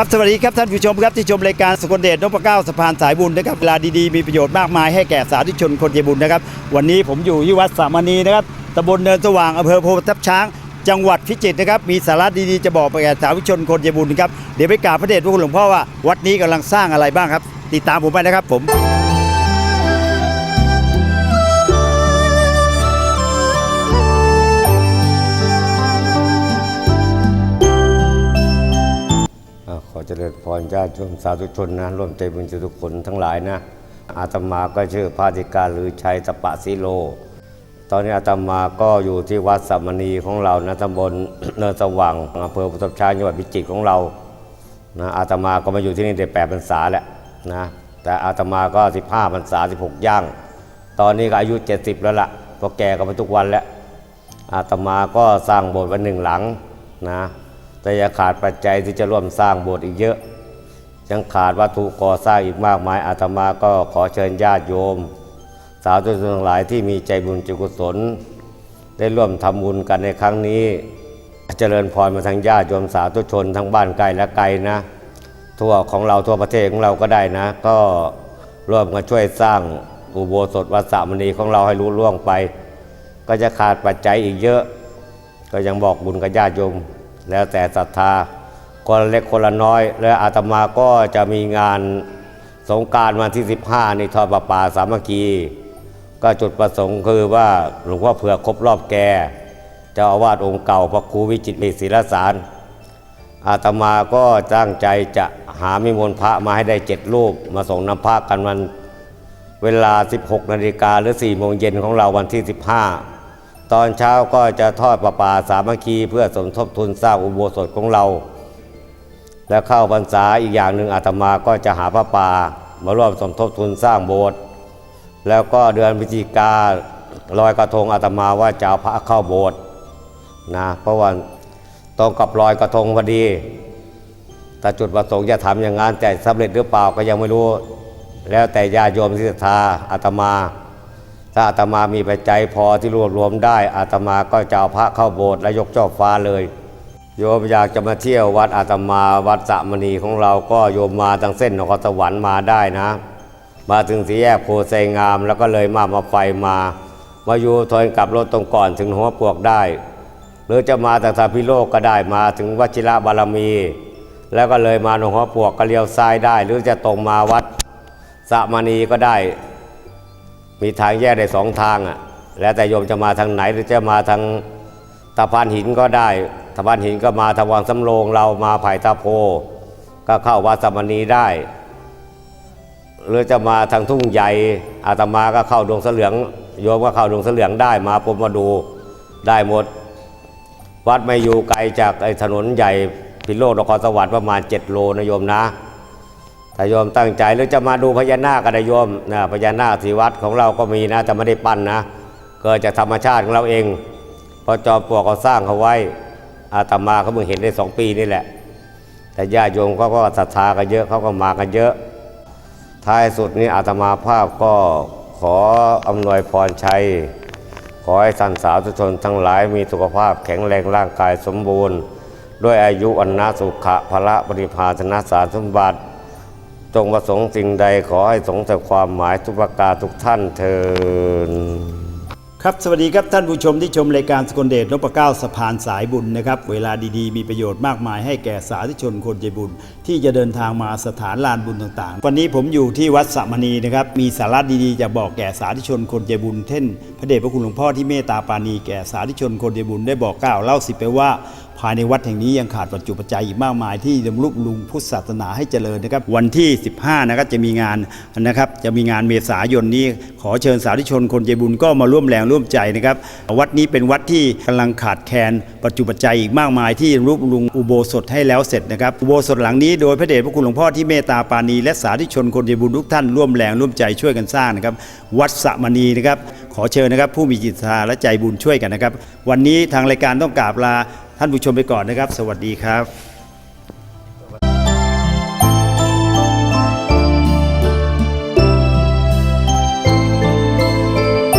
ครับสวัสดีครับท่านผู้ชมครับที่ชมรายการสกลเดชนพเก้าสะพานสายบุญนะครับเวลาดีๆมีประโยชน์มากมายให้แก่สาธุชนคนใจบุญนะครับ วันนี้ผมอยู่ที่วัดสามณีนะครับตำบลเนินสว่างอำเภอโพธิ์ทับช้าง จังหวัดพิจิตรนะครับมีสาระดีๆจะบอกไปแก่สาธุชนคนใจบุญนะครับเดี๋ยวไปกราบพระเดชพระคุณหลวงพ่อว่าวัดนี้กำลังสร้างอะไรบ้างครับ ติดตามผมไปนะครับผม ขอเจริญพรญาติโยมสาธุชนนะร่วมใจบุญทุกคนทั้งหลายนะ อาตมาก็ชื่อพระธิการหรือชัยตปะสิโล ตอนนี้อาตมาก็อยู่ที่วัดสัมมณีของเรานะตำบลเนินสว่างอำเภอพุทธชาจังหวัดพิจิตรของเรานะอาตมาก็มาอยู่ที่นี่ได้แปดพรรษาแล้วนะแต่อาตมาก็สิบห้าพรรษาสิบหกย่าง ตอนนี้ก็อายุเจ็ดสิบแล้วล่ะเพราะแก่กันไปทุกวันแล้วอาตมาก็สร้างโบสถ์ไวันหนึ่งหลังนะ แต่ยังขาดปัจจัยที่จะร่วมสร้างโบสถ์อีกเยอะ ยังขาดวัตถุก่อสร้างอีกมากมายอาตมาก็ขอเชิญญาติโยม สาวทุกทั้งหลายที่มีใจบุญใจกุศล ได้ร่วมทำบุญกันในครั้งนี้ เจริญพรมาทางญาติโยมสาธุชนทั้งบ้านไกลและไกลนะ ทั่วของเราทั่วประเทศของเราก็ได้นะ ก็ร่วมกันช่วยสร้างอุโบสถวัดสามณีของเราให้รู้ล่วงไป ก็จะขาดปัจจัยอีกเยอะ ก็ยังบอกบุญกับญาติโยม แล้วแต่ศรัทธาคนเล็กคนละน้อย และอาตมาก็จะมีงานสงการวันที่ 15 ในทอดประปาสามัคคี ก็จุดประสงค์คือว่าหลวงพ่อเผือกครบรอบแกเจ้าอาวาสองค์เก่าพระครูวิจิตรศิลสาร อาตมาก็ตั้งใจจะหามิมนพระมาให้ได้เจ็ดรูป มาส่งน้ำพระกันวันเวลา 16 นาฬิกาหรือ 4 โมงเย็นของเราวันที่ 15 ตอนเช้าก็จะทอดประปาสามัคคีเพื่อสมทบทุนสร้างอุโบสถของเรา และเข้าพรรษาอีกอย่างหนึ่งอาตมาก็จะหาพระป่ามาร่วมสมทบทุนสร้างโบสถ์แล้วก็เดือนพฤศจิกาลอยกระทงอาตมาว่าจะเอาพระเข้าโบสถ์นะเพราะว่าตรงกับลอยกระทงพอดี แต่จุดประสงค์จะทำอย่างนั้นแต่สำเร็จหรือเปล่าก็ยังไม่รู้ แล้วแต่ญาติโยมที่ศรัทธาอาตมา ถ้าอาตมามีปัจจัยพอที่รวบรวมได้ อาตมาก็จะเอาพระเข้าโบสถ์และยกช่อฟ้าเลย โยมอยากจะมาเที่ยววัดอาตมาวัดสะมณีของเราก็โยมมาทางเส้นนครสวรรค์มาได้นะ มาถึงสี่แยกโพไซงาม แล้วก็เลยมามาไฟมา มาอยู่ทนกลับรถตรงก่อนถึงหัวปวกได้ หรือจะมาจากทาพิโลกก็ได้มาถึงวชิระบารมี แล้วก็เลยมาหนองหัวปวกก็เลี้ยวซ้ายได้ หรือจะตรงมาวัดสะมณีก็ได้ มีทางแยกได้สองทางอะ แล้วแต่โยมจะมาทางไหนหรือจะมาทางตะพานหินก็ได้ตะพานหินก็มาทางวังสำโรงเรามาไผ่ตาโพ ก็เข้าวัดสมณีได้ หรือจะมาทางทุ่งใหญ่อาตมาก็เข้าดวงเสลือง โยมก็เข้าดวงเสลืองได้มาปมมาดูได้หมด วัดไม่อยู่ไกลจากไอ้ถนนใหญ่พิโลกนครสวรรค์ประมาณ 7 โลนะโยมนะ ถ้าโยมตั้งใจหรือจะมาดูพญานาคก็ได้โยมนะพญานาคที่วัดของเราก็มีนะแต่ไม่ได้ปั้นนะเกิดจากธรรมชาติของเราเองพอจอมปลวกเขาสร้างเขาไว้อาตมาเขาเพิ่งเห็นได้สองปีนี่แหละ แต่ญาติโยมเขาก็ศรัทธากันเยอะเขาก็มากันเยอะ ท้ายสุดนี้อาตมาภาพก็ขออำนวยพรชัย ขอให้ท่านสาธุชนทั้งหลายมีสุขภาพแข็งแรงร่างกายสมบูรณ์ ด้วยอายุอันนาสุขะพละปริภาชนะสารสมบัติ จงประสงค์สิ่งใดขอให้สงแต่ความหมายทุกประการทุกท่านเทินครับสวัสดีครับท่านผู้ชมที่ชมรายการสกลเดชนพเก้าสะพานสายบุญนะครับ เวลาดีๆ มีประโยชน์มากมายให้แก่สาธุชนคนใจบุญ ที่จะเดินทางมาสถานลานบุญต่างๆ วันนี้ผมอยู่ที่วัดสะมณีนะครับ มีสาระดีๆ จะบอกแก่สาธุชนคนใจบุญเช่นพระเดชพระคุณหลวงพ่อที่เมตตาปาณีแก่สาธุชนคนใจบุญได้บอกกล่าวเล่าสิไปว่า ภายในวัดแห่งนี้ยังขาดปัจจุปัจจัยอีกมากมายที่จะรุบลุงพุทธศาสนาให้เจริญนะครับ วันที่ 15นะครับจะมีงานนะครับจะมีงานเมษายนนี้ ขอเชิญสาธุชนคนใจบุญก็มาร่วมแรงร่วมใจนะครับ วัดนี้เป็นวัดที่กำลังขาดแคลนปัจจุปัจจัยอีกมากมายที่รูปลุงอุโบสถให้แล้วเสร็จนะครับอุโบสถหลังนี้โดยพระเดชพระคุณหลวงพ่อที่เมตตาปาณีและสาธุชนคนใจบุญทุกท่านร่วมแรงร่วมใจช่วยกันสร้างนะครับ วัดสะมณีนะครับขอเชิญนะครับผู้มีจิตศรัทธาและใจบุญช่วยกันนะครับ วันนี้ทางรายการต้องกราบลา ท่านผู้ชมไปก่อนนะครับ สวัสดีครับ